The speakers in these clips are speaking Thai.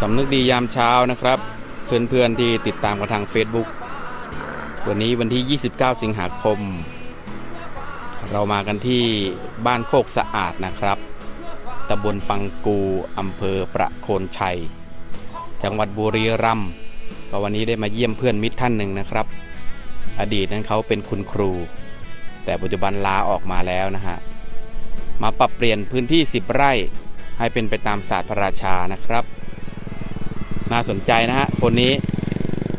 สำนึกดียามเช้านะครับ เพื่อนๆที่ติดตามกันทาง Facebook วันนี้วันที่ 29 สิงหาคม เรามากันที่บ้านโคกสะอาดนะครับตำบลปังกูอำเภอประโคนชัย จังหวัดบุรีรัมย์ก็วันนี้ได้มาเยี่ยมเพื่อนมิตรท่านหนึ่งนะครับ อดีตนั้นเขาเป็นคุณครู แต่ปัจจุบันลาออกมาแล้วนะฮะมาปรับเปลี่ยนพื้นที่ 10 ไร่ ให้เป็นไปตามศาสตร์พระราชานะครับ น่าสนใจนะฮะคนนี้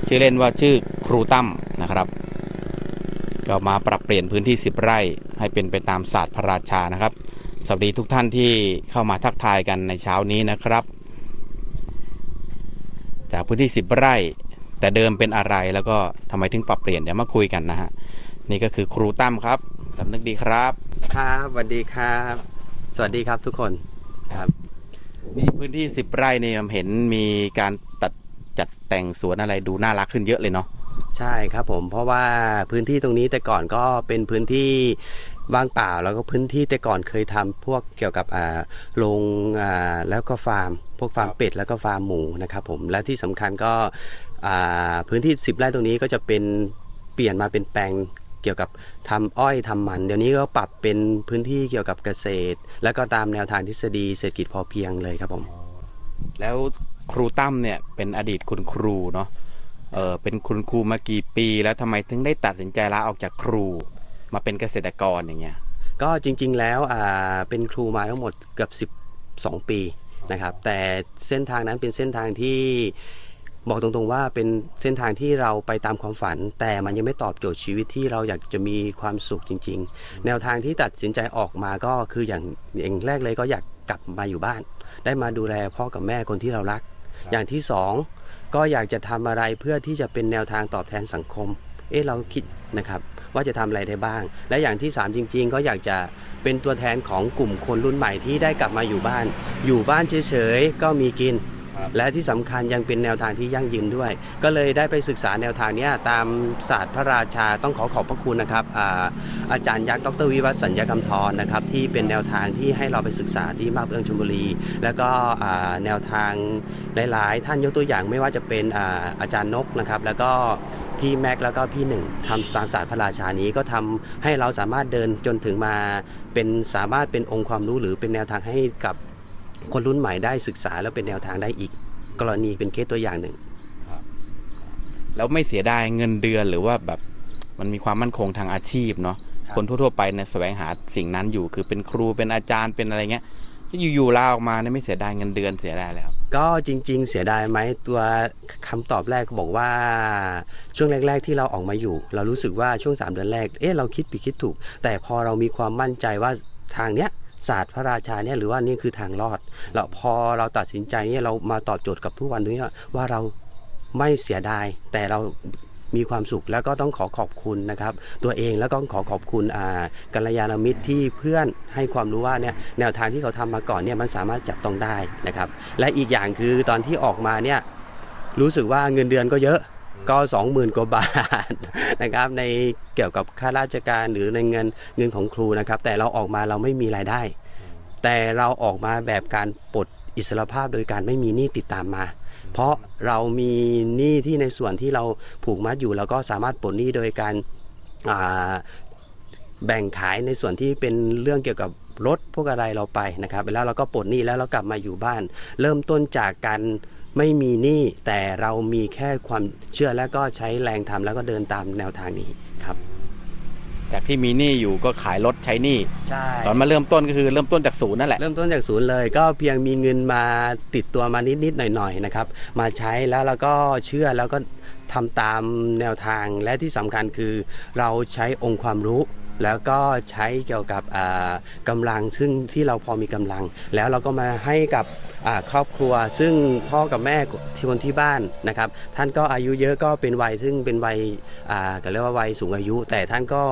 ชื่อเล่นว่าชื่อครูตั้มนะครับก็มาปรับเปลี่ยนพื้นที่ 10 ไร่ ให้เป็นไปตามศาสตร์พระราชานะครับ สวัสดีทุกท่านที่เข้ามาทักทายกันในเช้านี้นะครับ จากพื้นที่ 10 ไร่ แต่เดิมเป็นอะไรแล้วก็ทำไมถึงปรับเปลี่ยนเดี๋ยวมาคุยกันนะฮะนี่ก็คือครูตั้มครับสำนึกดีครับ ครับสวัสดีครับ สวัสดีครับทุกคน ครับนี่พื้นที่10ไร่นี่ผมเห็นมีการตัดจัดแต่งสวนอะไรดูน่ารักขึ้นเยอะเลยเนาะใช่ครับผมเพราะว่าพื้นที่ตรงนี้แต่ก่อนก็เป็นพื้นที่ว่างเปล่าแล้วก็พื้นที่แต่ก่อนเคยทำพวกเกี่ยวกับอ่าโรงอ่าแล้วก็ฟาร์ม พวกฟาร์มเป็ดแล้วก็ฟาร์มหมูนะครับผมและที่สำคัญก็อ่าพื้นที่ 10ไร่ตรงนี้ก็จะเป็นเปลี่ยนมาเป็นแปลงเกี่ยวกับทำอ้อยทำมัน เดี๋ยวนี้ก็ปรับเป็นพื้นที่เกี่ยวกับเกษตร แล้วก็ตามแนวทางทฤษฎีเศรษฐกิจพอเพียงเลยครับผมแล้วครูตั้มเนี่ยเป็นอดีตคุณครูเนาะเออเป็นคุณครูมากี่ปี แล้วทำไมถึงได้ตัดสินใจลาออกจากครูมาเป็นเกษตรกรอย่างเงี้ยก็จริงๆแล้วอ่าเป็นครูมาทั้งหมดเกือบ 12 ปีนะครับแต่เส้นทางนั้นเป็นเส้นทางที่ บอกตรงๆว่าเป็นเส้นทางที่เราไปตามความฝัน แต่มันยังไม่ตอบโจทย์ชีวิตที่เราอยากจะมีความสุขจริง ๆ แนวทางที่ตัดสินใจออกมาก็คืออย่างอย่างแรกเลยก็อยากกลับมาอยู่บ้าน ได้มาดูแลพ่อกับแม่คนที่เรารัก อย่างที่สองก็อยากจะทำอะไรเพื่อที่จะเป็นแนวทางตอบแทนสังคม เอ๊ะเราคิดนะครับว่าจะทำอะไรได้บ้าง และอย่างที่ 3 จริง ๆ ก็อยากจะเป็นตัวแทนของกลุ่มคนรุ่นใหม่ที่ได้กลับมาอยู่บ้าน อยู่บ้านเฉยๆก็มีกิน และที่สำคัญยังเป็นแนวทางที่ยั่งยืนด้วย ก็เลยได้ไปศึกษาแนวทางนี้ตามศาสตร์พระราชาต้องขอขอบพระคุณนะครับอาอาจารย์ยักษ์ดรวิวัฒน์สัญญกรรมทรนะครับที่เป็นแนวทางที่ให้เราไปศึกษาที่มาบเอื้องชลบุรี แล้วก็แนวทางหลาย ๆ ท่านยกตัวอย่างไม่ว่าจะเป็นอาอาจารย์นกนะครับแล้วก็พี่แม็กซ์แล้วก็พี่หนึ่งทำตามศาสตร์พระราชานี้ก็ทำให้เราสามารถเดินจนถึงมาเป็นสามารถเป็นองค์ความรู้หรือเป็นแนวทางให้กับ คนรุ่นใหม่ได้ศึกษาแล้วเป็นแนวทางได้อีก กรณีเป็นเคสตัวอย่างหนึ่ง แล้วไม่เสียดายเงินเดือนหรือว่าแบบมันมีความมั่นคงทางอาชีพเนาะครับคนทั่วๆไปเนี่ยแสวงหาสิ่งนั้นอยู่คือเป็นครูเป็นอาจารย์เป็นอะไรเงี้ยอยู่ๆลาออกมาเนี่ยไม่เสียดายเงินเดือนเสียดายแล้วก็จริง ๆ เสียดายไหมตัวคำตอบแรกก็บอกว่า ช่วงแรก ๆ ที่เราออกมาอยู่ เรารู้สึกว่าช่วง 3 เดือนแรก เอ๊ะเราคิดผิดคิดถูก แต่พอเรามีความมั่นใจว่าทางเนี้ย ศาสตร์พระราชาเนี่ยหรือว่านี่คือทางรอดแล้วพอเราตัดสินใจเนี่ยเรามาตอบโจทย์กับทุกวันนี้ว่าเราไม่เสียดาย แต่เรามีความสุขแล้วก็ต้องขอขอบคุณนะครับ ตัวเองแล้วก็ขอขอบคุณอ่ากัลยาณมิตรที่เพื่อนให้ความรู้ว่าเนี่ยแนวทางที่เขาทำมาก่อนเนี่ยมันสามารถจับต้องได้นะครับ และอีกอย่างคือตอนที่ออกมาเนี่ยรู้สึกว่าเงินเดือนก็เยอะ ก็ 20,000 กว่าบาทนะครับในเกี่ยวกับค่าราชการหรือในเงินเงินของครูนะครับ แต่เราออกมาเราไม่มีรายได้ แต่เราออกมาแบบการปลดอิสรภาพโดยการไม่มีหนี้ติดตามมา เพราะเรามีหนี้ที่ในส่วนที่เราผูกมัดอยู่เราก็สามารถปลดหนี้โดยการาแบ่งขายในส่วนที่เป็นเรื่องเกี่ยวกับรถพวกอะไรเราไปนะครับแล้วเราก็ปลดหนี้แล้วเรากลับมาอยู่บ้าน เริ่มต้นจากการ ไม่มีหนี้แต่เรามีแค่ความเชื่อและก็ใช้แรงทำแล้วก็เดินตามแนวทางนี้ครับ จากที่มีหนี้อยู่ก็ขายรถใช้หนี้ใช่ตอนมาเริ่มต้นก็คือเริ่มต้นจากศูนย์นั่นแหละเริ่มต้นจากศูนย์เลย ก็เพียงมีเงินมาติดตัวมานิดๆหน่อยๆนะครับ มาใช้แล้วเราก็เชื่อแล้วก็ทำตามแนวทางและที่สำคัญคือ เราใช้องค์ความรู้ แล้วก็ใช้เกี่ยวกับอ่ากำลังซึ่งที่เราพอมีกำลัง แล้วเราก็มาให้กับครอบครัว ซึ่งพ่อกับแม่ที่คนที่บ้านนะครับ ท่านก็อายุเยอะก็เป็นวัยซึ่งเป็นวัยก็เรียกว่าวัยสูงอายุ แต่ท่านก็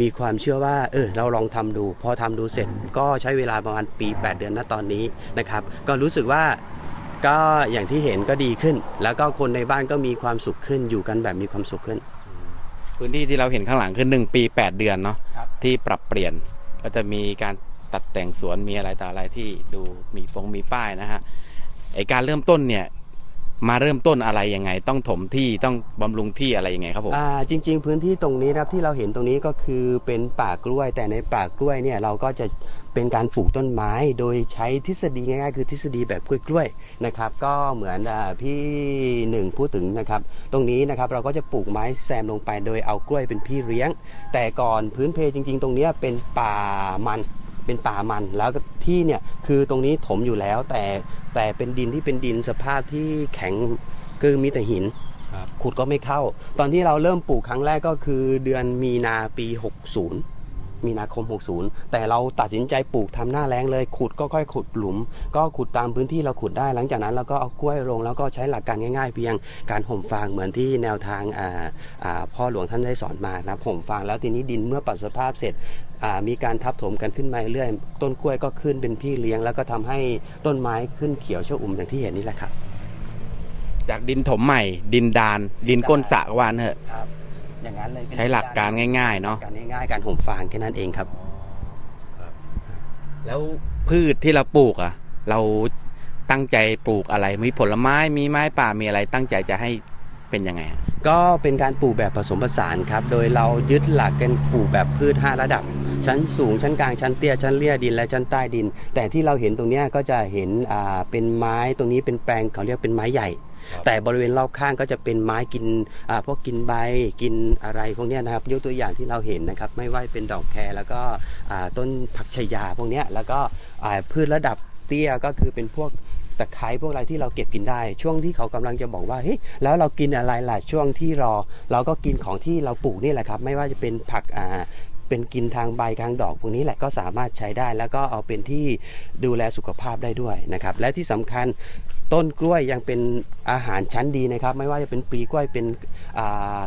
มีความเชื่อว่าเออเราลองทำดู พอทำดูเสร็จก็ใช้เวลาประมาณปี 8 เดือนณตอนนี้นะครับ ก็รู้สึกว่าก็อย่างที่เห็นก็ดีขึ้น แล้วก็คนในบ้านก็มีความสุขขึ้นอยู่กันแบบมีความสุขขึ้น พื้นที่ที่เราเห็นข้างหลังคือหนึ่งปีแปดเดือนเนาะครับที่ปรับเปลี่ยนก็จะมีการตัดแต่งสวนมีอะไรต่ออะไรที่ดูมีฟงมีป้ายนะฮะไอการเริ่มต้นเนี่ย มาเริ่มต้นอะไรยังไง ต้องถมที่ต้องบำรุงที่อะไรยังไงครับผม อ่าจริง ๆ พื้นที่ตรงนี้นะครับที่เราเห็นตรงนี้ก็คือเป็นป่ากล้วย แต่ในป่ากล้วยเนี่ยเราก็จะเป็นการปลูกต้นไม้ โดยใช้ทฤษฎีง่ายๆ คือทฤษฎีแบบกล้วยๆนะครับ ก็เหมือนอาพี่หนึ่งพูดถึงนะครับ ตรงนี้นะครับเราก็จะปลูกไม้แซมลงไปโดยเอากล้วยเป็นพี่เลี้ยง แต่ก่อนพื้นเพจริง ๆ ตรงเนี้ยเป็นป่ามัน เป็นป่ามันแล้วก็ที่เนี่ยคือตรงนี้ถมอยู่แล้ว แต่แต่เป็นดินที่เป็นดินสภาพที่แข็งคือมีแต่หินครับขุดก็ไม่เข้า ตอนที่เราเริ่มปลูกครั้งแรกก็คือเดือนมีนาปี 60 มีนาคม 60 แต่เราตัดสินใจปลูกทำหน้าแรงเลย ขุดก็ค่อยขุดหลุม ก็ขุดตามพื้นที่เราขุดได้ หลังจากนั้นเราก็เอากล้วยลงแล้วก็ใช้หลักการง่ายๆ เพียงการห่มฟางเหมือนที่แนวทางอ่าอ่าพ่อหลวงท่านได้สอนมานะครับห่มฟางแล้วทีนี้ดินเมื่อปรับสภาพเสร็จอ่า มีการทับถมกันขึ้นมาเรื่อยต้นกล้วยก็ขึ้นเป็นพี่เลี้ยง แล้วก็ทำให้ต้นไม้ขึ้นเขียวเชอุ่มอย่างที่เห็นนี่แหละครับ จากดินถมใหม่ ดินดาน ดินก้นสระก็ว่างั้นเถอะครับอย่างนั้นเลยใช้หลักการง่ายๆเนาะการง่ายๆการห่มฟางแค่นั้นเองครับ แล้วพืชที่เราปลูกอะ เราตั้งใจปลูกอะไร มีผลไม้มีไม้ป่ามีอะไร ตั้งใจจะให้เป็นยังไงอะก็เป็นการปลูกแบบผสมผสานครับ โดยเรายึดหลักกันปลูกแบบพืช 5 ระดับ ชั้นสูงชั้นกลางชั้นเตี้ยชั้นเลี่ยดินและชั้นใต้ดิน แต่ที่เราเห็นตรงเนี้ยก็จะเห็นอ่าเป็นไม้ตรงนี้เป็นแปลงเขาเรียกเป็นไม้ใหญ่ แต่บริเวณรอบข้างก็จะเป็นไม้กินอ่าพวกกินใบกินอะไรพวกเนี้ยนะครับยกตัวอย่างที่เราเห็นนะครับไม่ว่าเป็นดอกแครแล้วก็อ่าต้นผักชายาพวกเนี้ยแล้วก็อ่าพืชระดับเตี้ยก็คือเป็นพวกตะไคร้พวกอะไรที่เราเก็บกินได้ ช่วงที่เขากำลังจะบอกว่าเฮ้ยแล้วเรากินอะไรล่ะช่วงที่รอ เราก็กินของที่เราปลูกนี่แหละครับ ไม่ว่าจะเป็นผักอ่า เป็นกินทางใบทางดอกพวกนี้แหละก็สามารถใช้ได้ แล้วก็เอาเป็นที่ดูแลสุขภาพได้ด้วยนะครับ และที่สำคัญต้นกล้วยยังเป็นอาหารชั้นดีนะครับ ไม่ว่าจะเป็นปลีกล้วยเป็น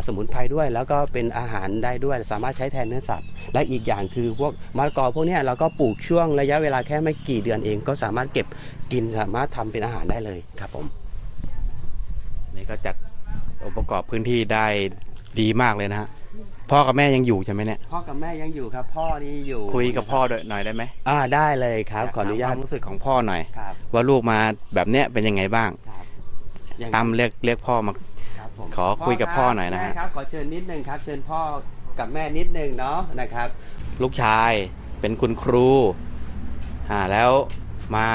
สมุนไพรด้วย แล้วก็เป็นอาหารได้ด้วย สามารถใช้แทนเนื้อสัตว์ และอีกอย่างคือพวกมะละกอพวกนี้เราก็ปลูกช่วงระยะเวลาแค่ไม่กี่เดือนเอง ก็สามารถเก็บกินสามารถทำเป็นอาหารได้เลยครับผมนี่ก็จัดองค์ประกอบพื้นที่ได้ดีมากเลยนะฮะ พ่อกับแม่ยังอยู่ใช่ไหมเนี่ยพ่อกับแม่ยังอยู่ครับ พ่อนี่อยู่คุยกับพ่อด้วยหน่อยได้ไหมอ่าได้เลยครับ ขออนุญาคตวามรู้สึกของพ่อหน่อย ครับว่าลูกมาแบบเนี้ยเป็นยังไงบ้างครับอย่างตามเรียกเรียกพ่อมา ครับผมขอคุยกับพ่อหน่อยนะฮะ แม่ครับขอเชิญนิดนึงครับ เชิญพ่อกับแม่นิดนึงเนาะนะครับ ลูกชายเป็นคุณครูอ่าแล้วมา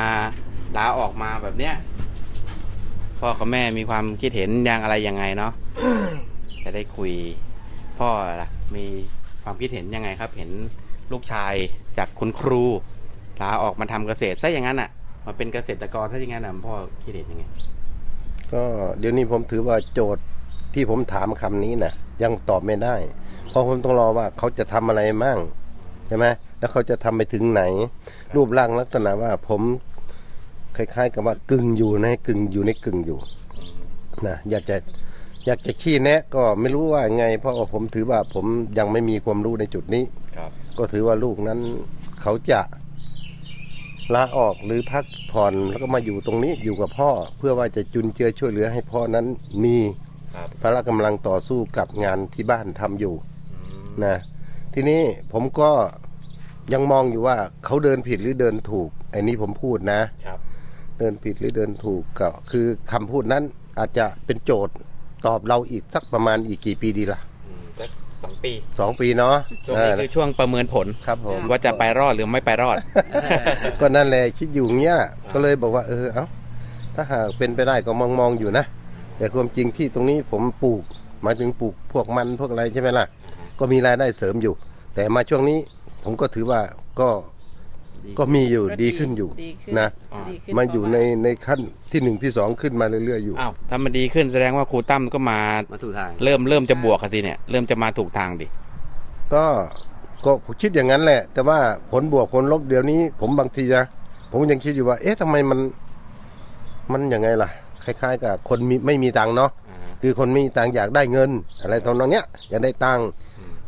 ลาออกมาแบบเนี้ยพ่อกับแม่มีความคิดเห็นยังอะไรยังไงเนาะ จะได้คุย พ่อล่ะมีความคิดเห็นยังไงครับ เห็นลูกชายจากคุณครูลาออกมาทำเกษตรซะอย่างนั้นอะมาเป็นเกษตรกรซะอย่างนั้นอะพ่อคิดเห็นยังไง ก็เดี๋ยวนี้ผมถือว่าโจทย์ที่ผมถามคำนี้นะยังตอบไม่ได้ เพราะผมต้องรอว่าเขาจะทำอะไรมั่งใช่ไหมแล้วเขาจะทำไปถึงไหน รูปร่างลักษณะว่าผมคล้ายๆ กับว่ากึ่งอยู่ในกึ่งอยู่ในกึ่งอยู่นะอยากจะ อยากจะขี้แนะก็ไม่รู้ว่าไง เพราะว่าผมถือว่าผมยังไม่มีความรู้ในจุดนี้ ครับ ก็ถือว่าลูกนั้นเขาจะลาออกหรือพักผ่อนแล้วก็มาอยู่ตรงนี้อยู่กับพ่อ เพื่อว่าจะจุนเจือช่วยเหลือให้พ่อนั้นมีครับ พละกำลังต่อสู้กับงานที่บ้านทำอยู่นะทีนี้ผมก็ยังมองอยู่ว่าเขาเดินผิดหรือเดินถูกไอ้นี้ผมพูดนะ ครับ เดินผิดหรือเดินถูกก็คือคำพูดนั้นอาจจะเป็นโจทย์ ตอบเราอีกสักประมาณอีกกี่ปีดีล่ะสักสองปีสองปีเนาะช่วงนี้เออคือช่วงประเมินผล ครับผมว่าจะไปรอดหรือไม่ไปรอด ก็นั่นแหละคิดอยู่เงี้ยน่ะก็เลยบอกว่าเออเอ้าถ้าหากเป็นไปได้ก็มองมองๆอยู่นะ แต่ความจริงที่ตรงนี้ผมปลูกหมายถึงปลูกพวกมันพวกอะไรใช่ไหมล่ะ ก็มีรายได้เสริมอยู่ แต่มาช่วงนี้ผมก็ถือว่าก็ ก็มีอยู่ดีขึ้นอยู่ดีขึ้นะ ดีขึ้มาอยู่ในในขั้นที่หนึ่งที่สองขึ้นมาเรื่อยๆอยู่ อ้าวถ้ามันดีขึ้นแสดงว่าครูตั้มก็มา มาถูกทาง เริ่มเริ่มจะบวกกันสิเนี่ยเริ่มจะมาถูกทางดิ ก็ก็ผมคิดอย่างนั้นแหละ แต่ว่าผลบวกผลลบเดี๋ยวนี้ ผมบางทีนะผมยังคิดอยู่ว่า เอ๊ะทำไมมัน มันยังไงล่ะ คล้าย ๆ กับคนมีไม่มีตังค์เนาะอ่าคือคนไม่มีตังค์อยากได้เงิน อะไรทำนองเนี้ยอยากได้ตังค์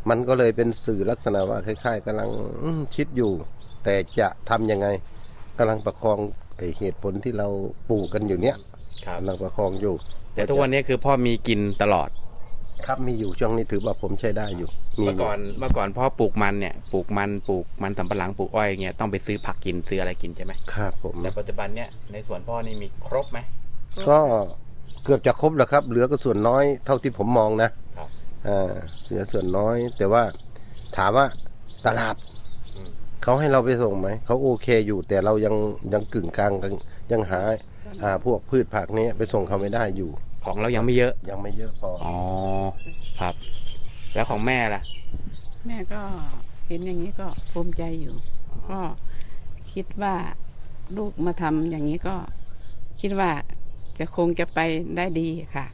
มันก็เลยเป็นสื่อลักษณะว่าคล้ายๆกำลังอืมคิดอยู่ แต่จะทำยังไงกำลังประคองไอเหตุผลที่เราปลูกกันอยู่เนี้ยครับกำลังประคองอยู่ แต่ทุกวันนี้คือพ่อมีกินตลอด ครับมีอยู่ช่วงนี้ถือว่าผมใช้ได้อยู่มีเมื่อก่อนเมื่อก่อนพ่อปลูกมันเนี่ยปลูกมันปลูกมันสำปะหลังปลูกอ้อยเงี้ยต้องไปซื้อผักกินซื้ออะไรกินใช่ไหมครับผมแต่ปัจจุบันเนี่ยในสวนพ่อนี่มีครบไหมก็เกือบจะครบแล้วครับ เหลือก็ส่วนน้อยเท่าที่ผมมองนะครับอ่า เหลือส่วนน้อย แต่ว่าถามว่าตลาดอืมเขาให้เราไปส่งไหม เขาโอเคอยู่ แต่เรายังยังกึ่งกลางกันยังหาอ่าพวกพืชผักนี้ไปส่งเขาไม่ได้อยู่ ของเรายังไม่เยอะ ยังไม่เยอะพออ๋อครับ แล้วของแม่ล่ะ แม่ก็เห็นอย่างนี้ก็ภูมิใจอยู่ ก็คิดว่าลูกมาทำอย่างนี้ก็คิดว่าจะคงจะไปได้ดีค่ะ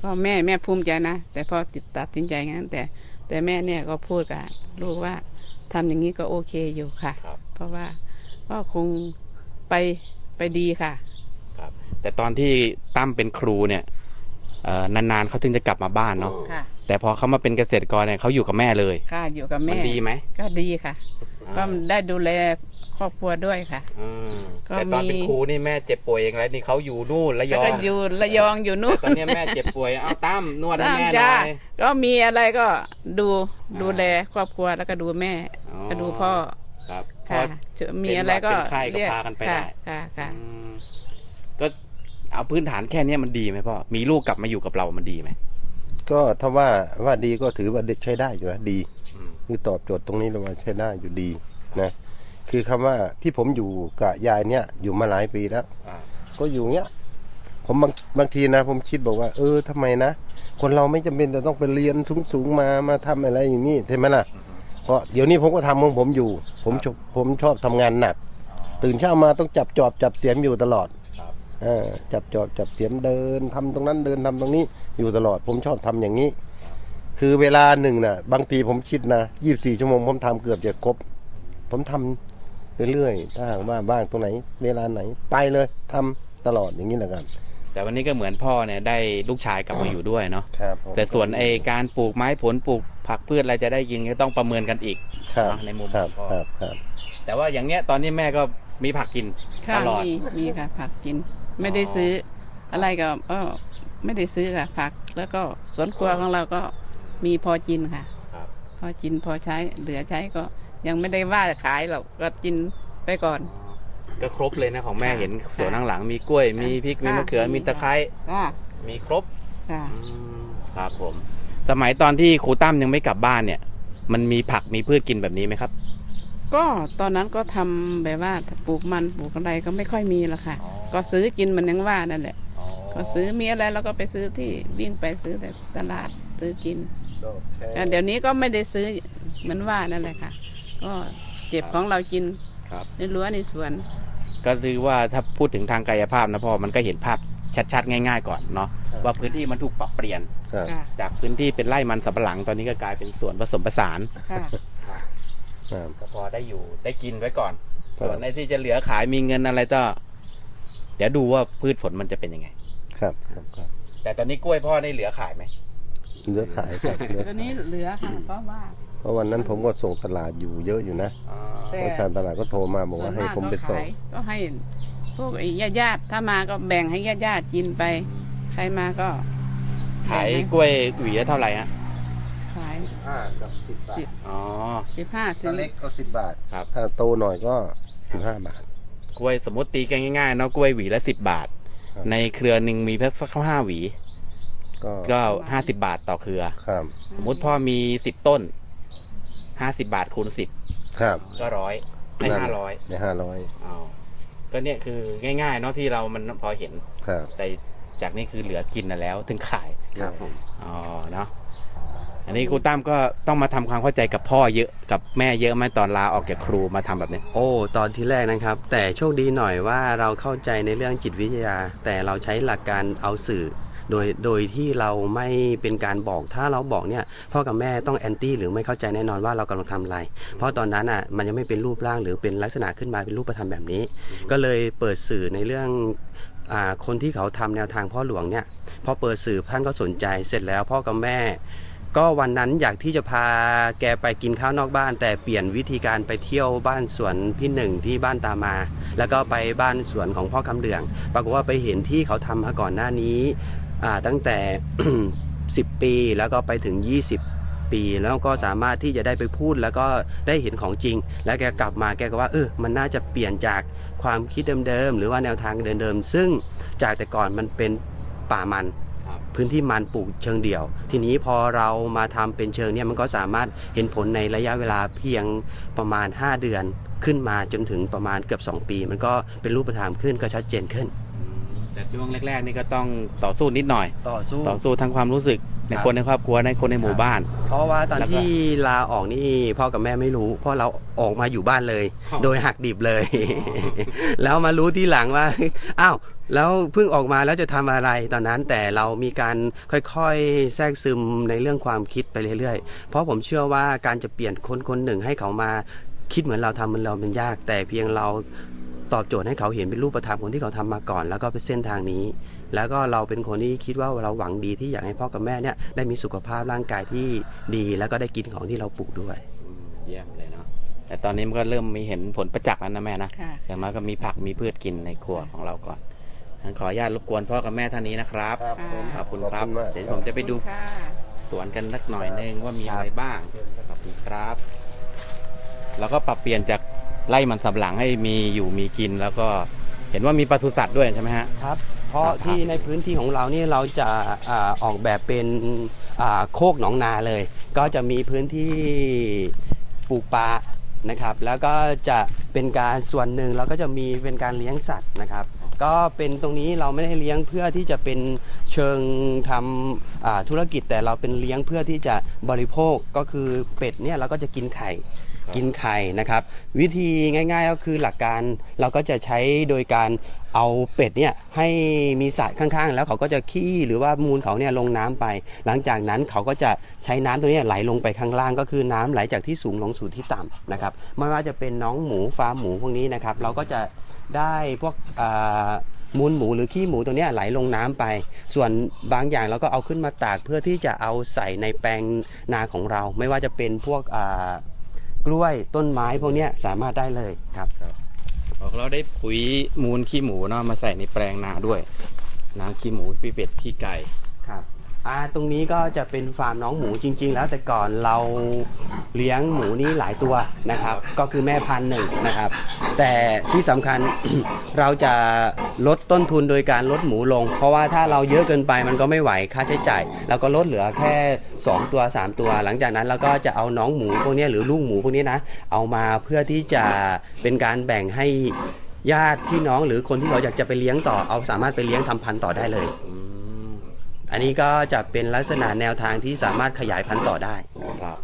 ก็แม่แม่ภูมิใจนะ แต่พอติดตัดสินใจงั้น แต่แต่แม่เนี่ยก็พูดกับลูกว่าทำอย่างนี้ก็โอเคอยู่ค่ะครับเพราะว่าก็คงไปไปดีค่ะครับแต่ตอนที่ตั้มเป็นครูเนี่ยเอ่อนานๆเขาถึงจะกลับมาบ้านเนาะค่ะแต่พอเขามาเป็นเกษตรกรเนี่ยเขาอยู่กับแม่เลย ค่ะอยู่กับมัแม่นดีไหมก็ดีค่ะ ก็ได้ดูแล ครอบครัวด้วยค่ะ อืมก็แต่ตอนเป็นมีครูนี่แม่เจ็บป่วยเองแล้วนี่เขาอยู่นู่นระยแล้วองก็อยู่ระยองอยู่นู่แต่นตอนเนี้ยแม่เจ็บป่วยเอาตั้มนวดให้ตามแม่หจ้าน่อย ก็มีอะไรก็ดูดูแลครอบครัวแล้วก็ดูแม่อ๋อก็ดูพ่อครับพอ ค่ะมีอะไรก็เป็นไข้ก็เรียกพากันไปค่ะได้ค่ะค่ะอืมก็เอาพื้นฐานแค่เนี้ยมันดีไหมพ่อมีลูกกลับมาอยู่กับเรามันดีไหม ก็ถ้าว่าว่าดีก็ถือว่าเด็กใช้ได้อยู่นะดี อืม คือตอบโจทย์ตรงนี้เลยว่าใช้ได้อยู่ดีนะ คือคำว่าที่ผมอยู่กับยายเนี่ย อยู่มาหลายปีแล้วอ่าก็อยู่เงี้ย ผมบางบางทีนะ ผมคิดบอกว่า เออทำไมนะคนเราไม่จำเป็นจะต้องไปเรียนสูงๆมามาทำอะไรอย่างนี้ใช่ไหมล่ะเพราะเดี๋ยวนี้ผมก็ทำของผมอยู่ ผมชอบผมชอบทำงานหนัก ตื่นเช้ามาต้องจับจอบจับเสียมอยู่ตลอดครับเออจับจอบจับเสียมเดินทำตรงนั้นเดินทำตรงนี้อยู่ตลอด ผมชอบทำอย่างนี้ คือเวลาหนึ่งน่ะ บางทีผมคิดนะยี่บสี่ชั่วโมงผมทำเกือบจะครบ ผมทำ เรื่อยๆ ถ้าหากว่าบ้างตรงไหน เวลาไหนไปเลยทำตลอดอย่างนี้แหละกันแต่วันนี้ก็เหมือนพ่อเนี่ยได้ลูกชายกลับมาอยู่ด้วยเนาะครับแต่ส่วนไอการปลูกไม้ผลปลูกผักพืชอะไรจะได้กินก็ต้องประเมินกันอีก ครับในมุมครับของพ่อ ครับครับ แต่ว่าอย่างเนี้ยตอนนี้แม่ก็มีผักกินค่ะตลอด มีมีค่ะผักกิน ไม่ได้ซื้ออะไรก็เออไม่ได้ซื้อค่ะผัก แล้วก็สวนครัวของเราก็มีพอกินค่ะ ครับ พอกินพอใช้เหลือใช้ก็ ยังไม่ได้ว่าขายหรอกก็กินไปก่อน ก็ครบเลยนะของแม่ค่ะเห็นสวนข้างหลังมีกล้วยมีพริกมีค่ะมะเขือมีมีตะไคร้ค่ะมีครบค่ะอืมครับผม สมัยตอนที่ครูตั้มยังไม่กลับบ้านเนี่ย มันมีผักมีพืชกินแบบนี้ไหมครับ ก็ตอนนั้นก็ทำแบบว่าปลูกมันปลูกอะไรก็ไม่ค่อยมีแล้วค่ะ อ๋อ ก็ซื้อกินมันยังว่านั่นแหละ ก็ซื้อมีอะไรเราก็ไปซื้อที่วิ่งไปซื้อแต่ตลาดซื้อกินแต่เดี๋ยวนี้ก็ไม่ได้ซื้อเหมือนว่านั่นแหละค่ะ ก็เก็บของเรากินครับ ในรั้วในสวน ก็คือว่าถ้าพูดถึงทางกายภาพนะพ่อมันก็เห็นภาพชัดๆ ง่ายๆ ก่อนเนาะครับ ว่าพื้นที่มันถูกปรับเปลี่ยน ครับ ค่ะ จากพื้นที่เป็นไร่มันสำปะหลังตอนนี้ก็กลายเป็นสวนผสมผสานค่ะ ครับ ก็พอได้อยู่ได้กินไว้ก่อน ครับ ส่วนในที่จะเหลือขายมีเงินอะไรก็เดี๋ยวดูว่าพืชผลมันจะเป็นยังไง ครับครับครับแต่ตอนนี้กล้วยพ่อได้เหลือขายไหม เหลือขายครับเหลือตัวนี้เหลือค่ะเพราะว่า เพราะวันนั้นผมก็ส่งตลาดอยู่เยอะอยู่นะแต่เพราะทางตลาดก็โทรมาบอกส่วนว่าให้มากผมก็ไปส่งขายก็ให้พวกไอ้ญาติญาติๆถ้ามาก็แบ่งให้ญาติญาติๆกินไป ใครมาก็ ขายกล้วยหวีละเท่าไหร่ฮะขายห้ากับสิบบาสิทบอ๋อสิบห้าถึถ้างเล็กก็สิบบาทครับถ้าโตหน่อยก็สิบห้าบาทกล้วยสมมติตีกันง่ายๆเนาะกล้วยหวีละสิบบาทครับในเครือหนึ่งมีเพิ่สักห้าหวีก็ก็ห้าสิบบาทต่อเครือ ครับ สมมติพ่อมีสิบต้น ห้าสิบาทคูณสิบครับก็ร้อยได้นั่นห้าร้อยในห้าร้อยอ๋อก็เนี่ยคือง่ายๆเนาะที่เรามันพอเห็นครับแต่จากนี้คือเหลือกินนะแล้ว ถึงขายครับผมอ๋อเนาะอันนี้ครูตั้มก็ต้องมาทำความเข้าใจกับพ่อเยอะกับแม่เยอะไหมตอนลาออกจากครูมาทำแบบนี้ โอ้ตอนที่แรกนะครับ แต่โชคดีหน่อยว่าเราเข้าใจในเรื่องจิตวิทยา แต่เราใช้หลักการเอาสื่อ โดยโดยที่เราไม่เป็นการบอกถ้าเราบอกเนี่ยพ่อกับแม่ต้องแอนตี้หรือไม่เข้าใจแน่นอนว่าเรากำลังทำอะไร เพราะตอนนั้นอะมันยังไม่เป็นรูปร่างหรือเป็นลักษณะขึ้นมาเป็นรูปธรรมแบบนี้ ก็เลยเปิดสื่อในเรื่องอาคนที่เขาทำแนวทางพ่อหลวงเนี่ยพอเปิดสื่อท่านก็สนใจเสร็จแล้วพ่อกับแม่ ก็วันนั้นอยากที่จะพาแกไปกินข้าวนอกบ้าน แต่เปลี่ยนวิธีการไปเที่ยวบ้านสวนพี่หนึ่งที่บ้านตามา แล้วก็ไปบ้านสวนของพ่อคำเดือง ปรากฏว่าไปเห็นที่เขาทำมาก่อนหน้านี้ ตั้งแต่ 10 ปีแล้วก็ไปถึง 20 ปี แล้วก็สามารถที่จะได้ไปพูดแล้วก็ได้เห็นของจริง แล้วแกกลับมาแกก็ว่าเออมันน่าจะเปลี่ยนจากความคิดเดิมๆหรือว่าแนวทางเดิมๆซึ่งจากแต่ก่อนมันเป็นป่ามันครับพื้นที่มันปลูกเชิงเดี่ยว ทีนี้พอเรามาทำเป็นเชิงเนี่ยมันก็สามารถเห็นผลในระยะเวลาเพียงประมาณ 5 เดือนขึ้นมาจนถึงประมาณเกือบ 2 ปี มันก็เป็นรูปธรรมขึ้นก็ชัดเจนขึ้น แต่ช่วงแรกๆนี่ก็ต้องต่อสู้นิดหน่อย ต่อสู้ ต่อสู้ทั้งความรู้สึกในครับคนในครอบครัวในคนในหมู่บ้าน เพราะว่าตอนแล้วก็ที่ลาออกนี่พ่อกับแม่ไม่รู้เพราะเราออกมาอยู่บ้านเลย อ๋อ โดยหักดิบเลย แล้วมารู้ที่หลังว่า อ้าวแล้วเพิ่งออกมาแล้วจะทำอะไรตอนนั้นแต่เรามีการค่อยๆ แทรกซึมในเรื่องความคิดไปเรื่อยๆ เพราะผมเชื่อว่าการจะเปลี่ยนคนคนหนึ่งให้เขามาคิดเหมือนเราทำเหมันเราเป็นยาก แต่เพียงเรา ตอบโจทย์ให้เขาเห็นเป็นรูปธรรมคนที่เขาทำมาก่อน แล้วก็เป็นเส้นทางนี้ แล้วก็เราเป็นคนที่คิดว่าเราหวังดีที่อยากให้พ่อกับแม่เนี่ยได้มีสุขภาพร่างกายที่ดี แล้วก็ได้กินของที่เราปลูกด้วยเยี่ยมเลยเนาะแต่ตอนนี้มันก็เริ่มมีเห็นผลประจักษ์แล้วนะแม่นะค่ะอย่างมากก็มีผักมีพืชกินในครัวของเราก่อนงั้นขออนุญาตรบกวนพ่อกับแม่ท่านนี้นะครับครับผมขอบคุณครับขอบคุณมากเดี๋ยวผมจะไปดูค่ะสวนกันสักหน่อยนึงว่ามีอะไรบ้างขอบคุณครับ แล้วก็ปรับเปลี่ยนจาก ไล่มันสำปะหลังให้มีอยู่มีกิน แล้วก็เห็นว่ามีปศุสัตว์ด้วยใช่ไหมฮะ ครับ เพราะครับที่ในพื้นที่ของเรานี่เราจะอาออกแบบเป็นอ่าโคกหนองนาเลย ก็จะมีพื้นที่ปลูกปลานะครับ แล้วก็จะเป็นการส่วนหนึ่งเราก็จะมีเป็นการเลี้ยงสัตว์นะครับ ก็เป็นตรงนี้เราไม่ได้เลี้ยงเพื่อที่จะเป็นเชิงทำอ่าธุรกิจแต่เราเป็นเลี้ยงเพื่อที่จะบริโภคก็คือเป็ดเนี่ยเราก็จะกินไข่ กินไข่นะครับ วิธีง่ายๆก็คือหลักการเราก็จะใช้โดยการเอาเป็ดเนี่ยให้มีสระข้างๆ แล้วเขาก็จะขี้หรือว่ามูลเขาเนี่ยลงน้ำไป หลังจากนั้นเขาก็จะใช้น้ำตัวนี้ไหลลงไปข้างล่าง ก็คือน้ำไหลจากที่สูงลงสู่ที่ต่ำนะครับไม่ว่าจะเป็นน้องหมูฟาร์มหมูพวกนี้นะครับ เราก็จะได้พวกมูลหมูหรือขี้หมูตัวนี้ไหลลงน้ำไป ส่วนบางอย่างเราก็เอาขึ้นมาตากเพื่อที่จะเอาใส่ในแปลงนาของเรา ไม่ว่าจะเป็นพวกอ กล้วยต้นไม้พวกเนี้ยสามารถได้เลยครับบอกเราได้ปุ๋ยมูลขี้หมูเนาะมาใส่ในแปลงนาด้วยน้ำขี้หมูพี่เป็ดขี้ไก่ อ่าตรงนี้ก็จะเป็นฟาร์มน้องหมูจริง ๆ แล้วแต่ก่อนเราเลี้ยงหมูนี่หลายตัวนะครับ ก็คือแม่พันธุ์หนึ่งนะครับ แต่ที่สำคัญ เราจะลดต้นทุนโดยการลดหมูลง เพราะว่าถ้าเราเยอะเกินไปมันก็ไม่ไหวค่าใช้จ่ายเราก็ลดเหลือแค่ 2 ตัว 3 ตัว หลังจากนั้นเราก็จะเอาน้องหมูพวกเนี้ยหรือลูกหมูพวกนี้นะเอามาเพื่อที่จะเป็นการแบ่งให้ญาติพี่น้องหรือคนที่เราอยากจะไปเลี้ยงต่อเอาสามารถไปเลี้ยงทำพันธุ์ต่อได้เลย อันนี้ก็จะเป็นลักษณะแนวทางที่สามารถขยายพันธุ์ต่อได้ครับ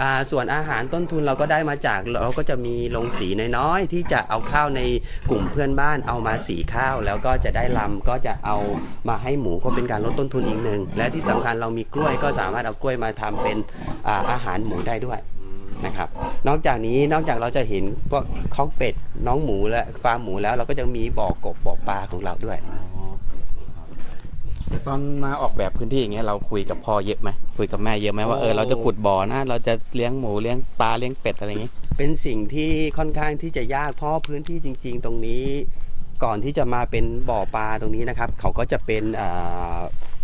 อ่าส่วนอาหารต้นทุนเราก็ได้มาจากเราก็จะมีลงสีน้อยๆที่จะเอาข้าวในกลุ่มเพื่อนบ้านเอามาสีข้าว แล้วก็จะได้ลำก็จะเอามาให้หมูก็เป็นการลดต้นทุนอีกหนึ่งและที่สำคัญเรามีกล้วยก็สามารถเอากล้วยมาทำเป็นอ่าอาหารหมูได้ด้วยนะครับนอกจากนี้นอกจากเราจะเห็นพวกข้องเป็ดน้องหมูและฟาร์มหมูแล้วเราก็จะมีบ่อกบบ่อปลาของเราด้วย แต่ตอนมาออกแบบพื้นที่อย่างเงี้ยเราคุยกับพ่อเยอะไหมคุยกับแม่เยอะไหมว่าเออเราจะขุดบ่อนะ เราจะเลี้ยงหมูเลี้ยงปลาเลี้ยงเป็ดอะไรอย่างงี้ เป็นสิ่งที่ค่อนข้างที่จะยากเพราะพื้นที่จริง ๆ ตรงนี้ ก่อนที่จะมาเป็นบ่อปลาตรงนี้นะครับ เขาก็จะเป็นอ่า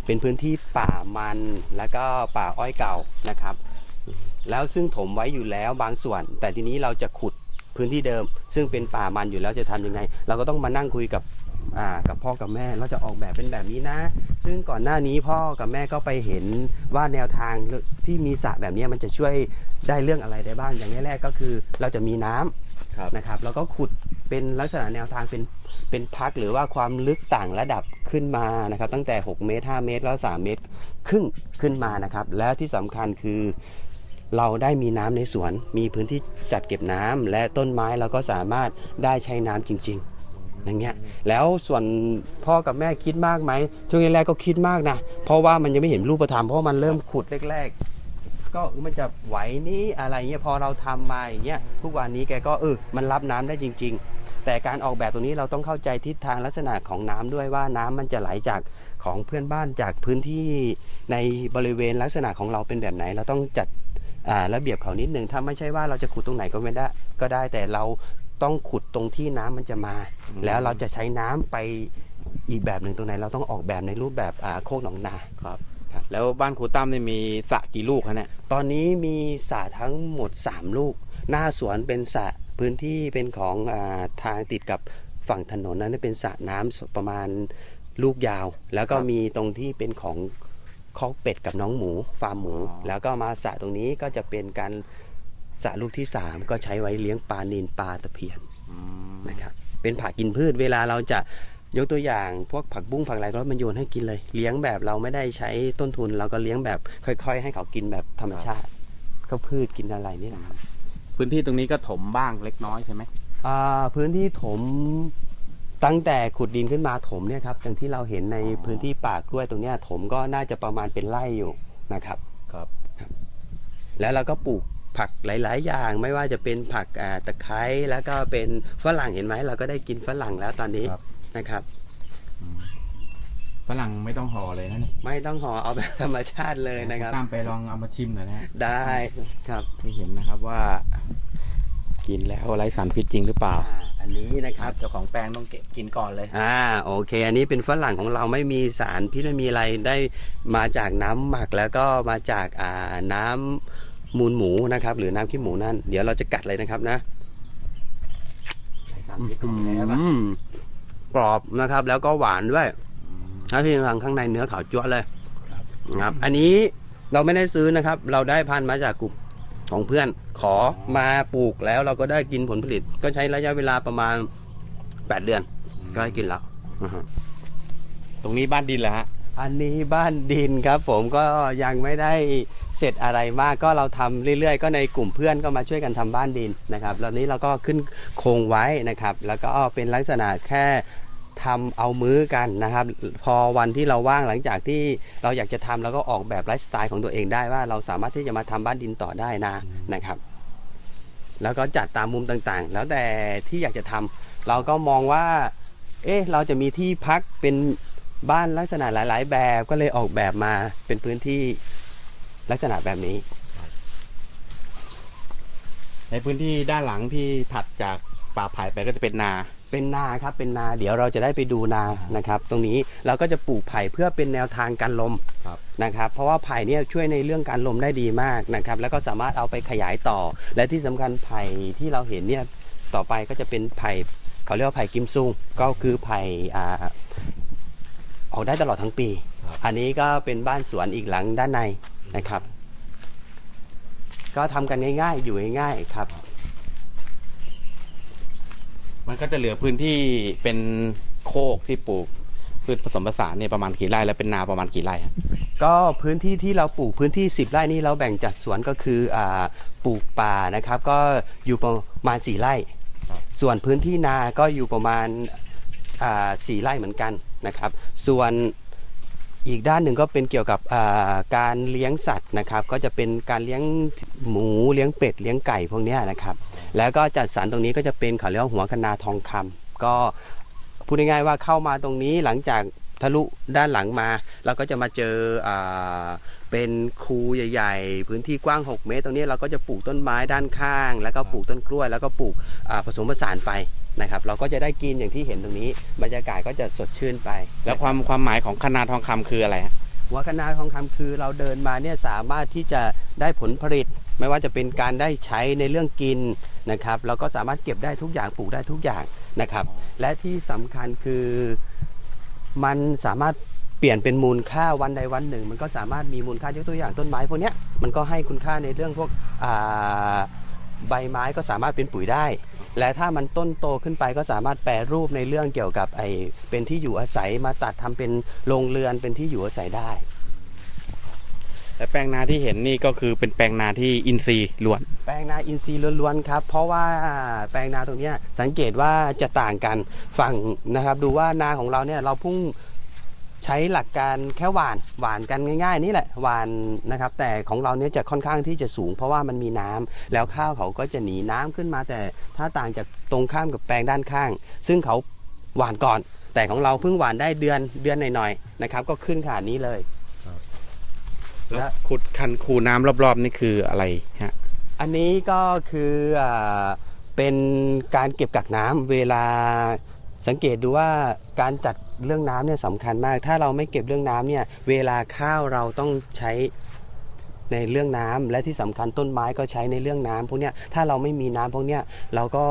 เป็นพื้นที่ป่ามันแล้วก็ป่าอ้อยเก่านะครับ แล้วซึ่งถมไว้อยู่แล้วบางส่วน แต่ทีนี้เราจะขุดพื้นที่เดิม ซึ่งเป็นป่ามันอยู่แล้วจะทำยังไง เราก็ต้องมานั่งคุยกับ กับพ่อกับแม่เราจะออกแบบเป็นแบบนี้นะ ซึ่งก่อนหน้านี้พ่อกับแม่ก็ไปเห็นว่าแนวทางที่มีสระแบบนี้มันจะช่วยได้เรื่องอะไรได้บ้างอย่างแรกๆก็คือเราจะมีน้ำครับนะครับแล้วก็ขุดเป็นลักษณะแนวทางเป็นเป็นพักหรือว่าความลึกต่างระดับขึ้นมานะครับ ตั้งแต่ 6 เมตร 5 เมตร แล้ว 3 เมตรครึ่งขึ้นมานะครับ และที่สำคัญคือเราได้มีน้ำในสวน มีพื้นที่จัดเก็บน้ำและต้นไม้เราก็สามารถได้ใช้น้ำจริง อย่างเงี้ยแล้วส่วนพ่อกับแม่คิดมากไหมช่วงแรกๆก็คิดมากนะเพราะว่ามันยังไม่เห็นรูปธรรมเพราะมันเริ่มขุดแรกๆ ก็มันจะไหวนี้อะไรเงี้ยพอเราทำมาอย่างเงี้ยทุกวันนี้แกก็เออมันรับน้ำได้จริง ๆ แต่การออกแบบตรงนี้เราต้องเข้าใจทิศทางลักษณะของน้ำด้วยว่าน้ำมันจะไหลจากของเพื่อนบ้านจากพื้นที่ในบริเวณลักษณะของเราเป็นแบบไหน เราต้องจัดระเบียบเขานิดนึงถ้าไม่ใช่ว่าเราจะขุดตรงไหนก็ไม่ได้ก็ได้แต่เรา ต้องขุดตรงที่น้ำมันจะมา แล้วเราจะใช้น้ำไปอีกแบบหนึ่งตรงไหน เราต้องออกแบบในรูปแบบอ่าโคกหนองนา ครับ แล้วบ้านครูตั้มนี่มีสระกี่ลูกคะเนี่ยตอนนี้มีสระทั้งหมด 3 ลูก หน้าสวนเป็นสระพื้นที่เป็นของอาทางติดกับฝั่งถนนนั้นเป็นสระน้ำประมาณลูกยาว แล้วก็มีตรงที่เป็นของคอกเป็ดกับน้องหมู ฟาร์มหมูอ๋อแล้วก็มาสระตรงนี้ก็จะเป็นการ สระลูกที่ 3 ก็ใช้ไว้เลี้ยงปลานิลปลาตะเพียนนะครับเป็นผักกินพืช เวลาเราจะยกตัวอย่างพวกผักบุ้งผักอะไรก็มันโยนให้กินเลย เลี้ยงแบบเราไม่ได้ใช้ต้นทุน เราก็เลี้ยงแบบค่อย ๆ ให้เขากินแบบธรรมชาติก็พืชกินอะไรนี่นะครับพื้นที่ตรงนี้ก็ถมบ้างเล็กน้อยใช่ไหมอ่าพื้นที่ถมตั้งแต่ขุดดินขึ้นมาถมเนี่ยครับอย่างที่เราเห็นในพื้นที่ป่ากล้วยตรงเนี้ยถมก็น่าจะประมาณเป็นไร่อยู่นะครับครับ แล้วเราก็ปลูก ผักหลาย ๆ อย่าง ไม่ว่าจะเป็นผักอ่าตะไคร้แล้วก็เป็นฝรั่งเห็นไหมเราก็ได้กินฝรั่งแล้วตอนนี้ครับนะครับฝรั่งไม่ต้องห่อเลยนะนี่ไม่ต้องห่อเอาแบบธรรมชาติเลยนะครับตามไปลองเอามาชิมหน่อยนะฮะได้ครับให้เห็นนะครับว่า กินแล้วไร้สารพิษจริงหรือเปล่าอ่า อันนี้นะครับเจ้าของแปลงต้องเก็บกินก่อนเลยอ่าโอเค อันนี้เป็นฝรั่งของเราไม่มีสารพิษไม่มีอะไรได้มาจากน้ำหมักแล้วก็มาจากอ่าน้ำ มูลหมูนะครับ หรือน้ำขี้หมูนั่น เดี๋ยวเราจะกัดเลยนะครับนะอืมกรอบนะครับ แล้วก็หวานด้วยแล้วที่สำคัญข้างในเนื้อขาวจั๊วะเลยนะครับ อันนี้เราไม่ได้ซื้อนะครับ เราได้พันธุ์มาจากกลุ่มของเพื่อนขอมาปลูกแล้วเราก็ได้กินผลผลิต ก็ใช้ระยะเวลาประมาณ8เดือน ก็ได้กินแล้วอือฮึตรงนี้บ้านดินแหละฮะอันนี้บ้านดินครับ ผมก็ยังไม่ได้ เสร็จอะไรมากก็เราทำเรื่อยๆ ก็ในกลุ่มเพื่อนก็มาช่วยกันทำบ้านดินนะครับแล้วนี้เราก็ขึ้นโครงไว้นะครับ แล้วก็เป็นลักษณะแค่ทำเอามื้อกันนะครับ พอวันที่เราว่างหลังจากที่เราอยากจะทำเราก็ออกแบบไลฟ์สไตล์ของตัวเองได้ว่าเราสามารถที่จะมาทำบ้านดินต่อได้นะนะครับ แล้วก็จัดตามมุมต่างๆ แล้วแต่ที่อยากจะทำเราก็มองว่า เอ๊ะเราจะมีที่พักเป็นบ้านลักษณะหลาย ๆ แบบก็เลยออกแบบมาเป็นพื้นที่ ลักษณะแบบนี้ ในพื้นที่ด้านหลังที่ถัดจากป่าไผ่ไปก็จะเป็นนา เป็นนาครับเป็นนาเดี๋ยวเราจะได้ไปดูนานะครับ ตรงนี้เราก็จะปลูกไผ่เพื่อเป็นแนวทางการลมครับนะครับ เพราะว่าไผ่เนี่ยช่วยในเรื่องการลมได้ดีมากนะครับ แล้วก็สามารถเอาไปขยายต่อ และที่สำคัญไผ่ที่เราเห็นเนี่ยต่อไปก็จะเป็นไผ่เขาเรียกว่าไผ่กิมซุงก็คือไผ่อ่าออกได้ตลอดทั้งปี อันนี้ก็เป็นบ้านสวนอีกหลังด้านใน นะครับ ก็ทำกันง่ายๆ อยู่ง่ายๆครับ มันก็จะเหลือพื้นที่เป็นโคกที่ปลูกพืชผสมผสานเนี่ยประมาณกี่ไร่แล้วเป็นนาประมาณกี่ไร่ฮะก็พื้นที่ที่เราปลูกพื้นที่ 10 ไร่นี้เราแบ่งจัดสวนก็คืออ่าปลูกป่านะครับ ก็อยู่ประมาณ 4 ไร่ ส่วนพื้นที่นาก็อยู่ประมาณอ่า4ไร่เหมือนกันนะครับ ส่วน อีกด้านหนึ่งก็เป็นเกี่ยวกับการเลี้ยงสัตว์นะครับ ก็จะเป็นการเลี้ยงหมูเลี้ยงเป็ดเลี้ยงไก่พวกนี้นะครับ แล้วก็จัดสรรตรงนี้ก็จะเป็นเขาเรียกว่าหัวคะนาทองคำก็พูดง่ายๆว่าเข้ามาตรงนี้หลังจากทะลุด้านหลังมา เราก็จะมาเจออเป็นคูใหญ่ ๆ พื้นที่กว้าง 6 เมตร ตรงนี้เราก็จะปลูกต้นไม้ด้านข้าง แล้วก็ปลูกต้นกล้วย แล้วก็ปลูกผสมผสานไป นะครับเราก็จะได้กินอย่างที่เห็นตรงนี้ บรรยากาศก็จะสดชื่นไป แล้วความความหมายของคณาทองคำคืออะไรฮะหัวคะนาทองคำคือเราเดินมาเนี่ยสามารถที่จะได้ผลผลิต ไม่ว่าจะเป็นการได้ใช้ในเรื่องกินนะครับแล้วก็สามารถเก็บได้ทุกอย่างปลูกได้ทุกอย่างนะครับ และที่สำคัญคือมันสามารถเปลี่ยนเป็นมูลค่าวันใดวันหนึ่ง มันก็สามารถมีมูลค่ายกตัวอย่างต้นไม้พวกเนี้ยมันก็ให้คุณค่าในเรื่องพวกใบไม้ก็สามารถเป็นปุ๋ยได้ และถ้ามันต้นโตขึ้นไปก็สามารถแปรรูปในเรื่องเกี่ยวกับไอเป็นที่อยู่อาศัยมาตัดทำเป็นโรงเรือนเป็นที่อยู่อาศัยได้ และแปลงนาที่เห็นนี่ก็คือเป็นแปลงนาที่อินทรีย์ล้วน แปลลงนาอินทรีย์ล้วนๆครับ เพราะว่าแปลงนาตรงเนี้ยสังเกตว่าจะต่างกันฝั่งนะครับ ดูว่านาของเราเนี่ยเราเพุ่ง ใช้หลักการแค่หวานหวานกันง่าย ๆ นี่แหละหวานนะครับ แต่ของเราเนี่ยจะค่อนข้างที่จะสูง เพราะว่ามันมีน้ำแล้วข้าวเขาก็จะหนีน้ำขึ้นมา แต่ถ้าต่างจากตรงข้ามกับแปลงด้านข้าง ซึ่งเขาหวานก่อน แต่ของเราเพิ่งหวานได้เดือนเดือนหน่อยๆนะครับ ก็ขึ้นขนาดนี้เลยแล้วขุดคันคูน้ำรอบๆนี่คืออะไรฮะอันนี้ก็คืออ่าเป็นการเก็บกักน้ำเวลาสังเกตดูว่าการจัด เรื่องน้ำเนี่ยสำคัญมาก ถ้าเราไม่เก็บเรื่องน้ำเนี่ย เวลาข้าวเราต้องใช้ในเรื่องน้ำและที่สำคัญต้นไม้ก็ใช้ในเรื่องน้ำพวกเนี้ยถ้าเราไม่มีน้ำพวกเนี้ยเราก็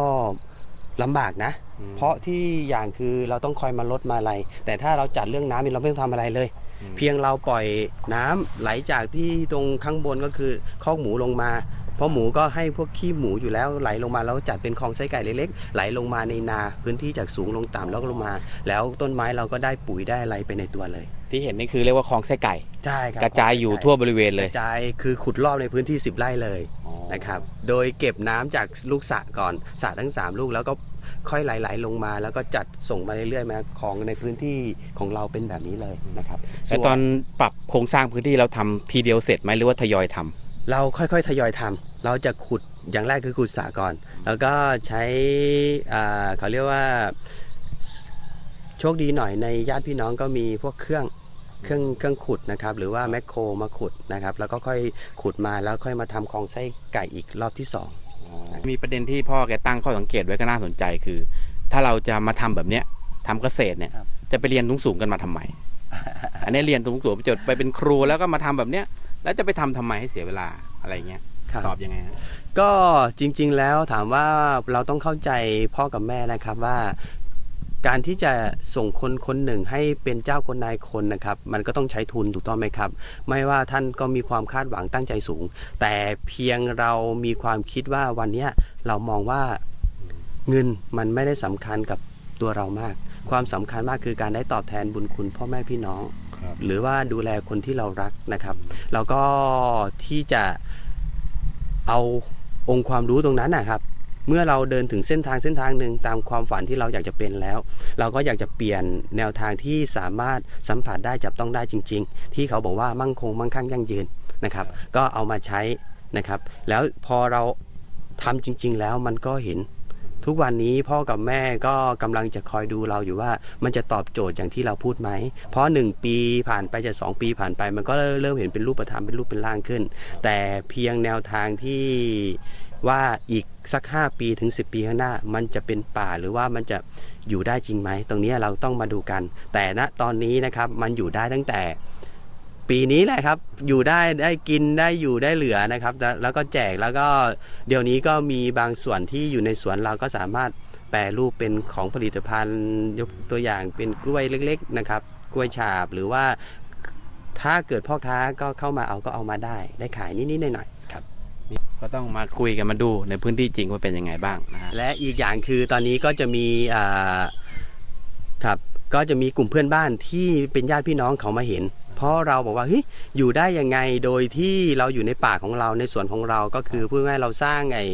ลำบากนะเพราะที่อย่างคือเราต้องคอยมาลดมาอะไร แต่ถ้าเราจัดเรื่องน้ำเนี่ยเราไม่ต้องทำอะไรเลยเพียงเราปล่อยน้ำไหลจากที่ตรงข้างบนก็คือคอกหมูลงมา เพราะหมูก็ให้พวกขี้หมูอยู่แล้วไหลลงมาแล้วจัดเป็นคลองไส้ไก่เล็กๆ ไหลลงมาในนาพื้นที่จากสูงลงต่ำแล้วก็ลงมา แล้วต้นไม้เราก็ได้ปุ๋ยได้อะไรไปในตัวเลย ที่เห็นนี่คือเรียกว่าคลองไส้ไก่ ใช่ครับกระจายอยู่ทั่วบริเวณกเลยระจายคือขุดรอบในพื้นที่ 10 ไร่เลยนะครับ โดยเก็บน้ำจากลูกสระก่อนสระทั้ง 3 ลูกแล้วก็ค่อยไหลๆลงมา แล้วก็จัดส่งมาเรื่อยๆมาของในพื้นที่ของเราเป็นแบบนี้เลยนะครับแล้วตอนปรับโครงสร้างพื้นที่เราทำทีเดียวเสร็จไหมหรือว่าทยอยทำ เราค่อยๆทยอยทำเราจะขุดอย่างแรกคือขุดสระก่อน แล้วก็ใช้อ่าเขาเรียกว่าโชคดีหน่อยในญาติพี่น้องก็มีพวกเครื่องเครื่องเครื่องขุดนะครับหรือว่าแมคโครมาขุดนะครับแล้วก็ค่อยขุดมาแล้วค่อยมาทำคลองไส้ไก่อีกรอบที่สองมีประเด็นที่พ่อแกตั้งข้อสังเกตไว้ก็น่าสนใจคือ ถ้าเราจะมาทำแบบเนี้ยทำเกษตรเนี่ยครับจะไปเรียนสูงๆกันมาทำไมอันนี้เรียนสูงๆไปจดไปเป็นครูแล้วก็มาทำแบบเนี้ย แล้วจะไปทำทำไมให้เสียเวลาอะไรเงี้ยครับตอบยังไงฮะก็จริง ๆ แล้วถามว่าเราต้องเข้าใจพ่อกับแม่นะครับว่าการที่จะส่งคนคนหนึ่งให้เป็นเจ้าคนนายคนนะครับ มันก็ต้องใช้ทุนถูกต้องไหมครับ ไม่ว่าท่านก็มีความคาดหวังตั้งใจสูง แต่เพียงเรามีความคิดว่าวันเนี้ยเรามองว่าเงินมันไม่ได้สำคัญกับตัวเรามาก ความสำคัญมากคือการได้ตอบแทนบุญคุณพ่อแม่พี่น้อง หรือว่าดูแลคนที่เรารักนะครับ แล้วก็ที่จะเอาองค์ความรู้ตรงนั้นนะครับ เมื่อเราเดินถึงเส้นทางเส้นทางหนึ่งตามความฝันที่เราอยากจะเป็นแล้ว เราก็อยากจะเปลี่ยนแนวทางที่สามารถสัมผัสได้จับต้องได้จริง ๆ ที่เขาบอกว่ามั่งคงมั่งคั่งยั่งยืนนะครับ ก็เอามาใช้นะครับ แล้วพอเราทำจริง ๆ แล้วมันก็เห็น ทุกวันนี้พ่อกับแม่ก็กำลังจะคอยดูเราอยู่ว่า มันจะตอบโจทย์อย่างที่เราพูดไหม เพราะ 1 ปีผ่านไปจะ 2 ปีผ่านไป มันก็เริ่มเห็นเป็นรูปธรรมเป็นรูปเป็นร่างขึ้น แต่เพียงแนวทางที่ว่าอีกสัก 5 ปีถึง 10 ปีข้างหน้า มันจะเป็นป่าหรือว่ามันจะอยู่ได้จริงไหม ตรงนี้เราต้องมาดูกัน แต่ณตอนนี้นะครับมันอยู่ได้ตั้งแต่ ปีนี้แหละครับ อยู่ได้ได้กินได้อยู่ได้เหลือนะครับแล้วแล้วก็แจกแล้วก็เดี๋ยวนี้ก็มีบางส่วนที่อยู่ในสวนเราก็สามารถแปรรูปเป็นของผลิตภัณฑ์ยกตัวอย่างเป็นกล้วยเล็ก ๆ นะครับ กล้วยฉาบหรือว่าถ้าเกิดพ่อค้าก็เข้ามาเอาก็เอามาได้ ได้ขายนิดๆหน่อยๆครับก็ต้องมาคุยกันมาดูในพื้นที่จริงว่าเป็นยังไงบ้างนะฮะและอีกอย่างคือตอนนี้ก็จะมีอ่าครับก็จะมีกลุ่มเพื่อนบ้านที่เป็นญาติพี่น้องเขามาเห็นเพ ราะเราบอกว่าเฮ้ยอยู่ได้ยังไงโดยที่เราอยู่ในป่าของเราในสวนของเราก็คือพูดง่ายเราสร้างไอ้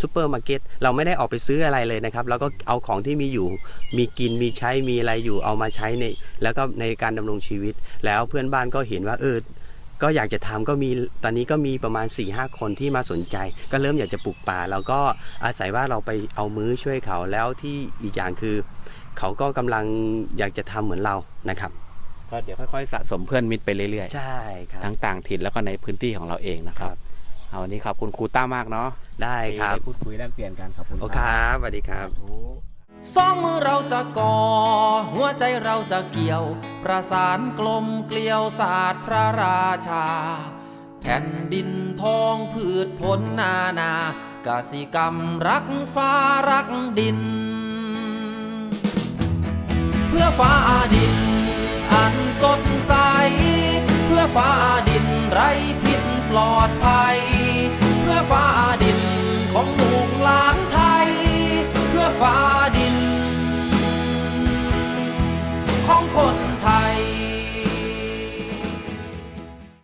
ซูเปอร์มาร์เก็ตเราไม่ได้ออกไปซื้ออะไรเลยนะครับเราก็เอาของที่มีอยู่มีกินมีใช้มีอะไรอยู่เอามาใช้ในแล้วก็ในการดำรงชีวิต แล้วเพื่อนบ้านก็เห็นว่าเออก็อยากจะทำก็มีตอนนี้ก็มีประมาณ4ี่ห้าคนที่มาสนใจ ก็เริ่มอยากจะปลูกป่าแล้วก็อาศัยว่าเราไปเอามื้อช่วยเขาแล้วที่อีกอย่างคือ เขาก็กำลังอยากจะทำเหมือนเรานะครับ ก็เดี๋ยวค่อยๆสะสมเพื่อนมิตรไปเรื่อยใช่ครัๆบทั้งต่างถิ่นแล้วก็ในพื้นที่ของเราเองนะครับ เอาวันนี้ขอบคุณครูต้ามากเนาะได้ครับที่ได้พูดคุยแลกเปลี่ยนกันขอบคุณโอเคครับสวัสดีครับสองมือเราจะก่อ หัวใจเราจะเกี่ยว ประสานกลมเกลียวศาสตร์พระราชา แผ่นดินทองพืชผลนานากสิกรรมรักฟ้ารักดิน เพื่อฟ้าดิน อันสดใส เพื่อฟ้าดินไร้พิษปลอดภัย เพื่อฟ้าดินของลูกหลานไทย เพื่อฟ้าดิน ของคน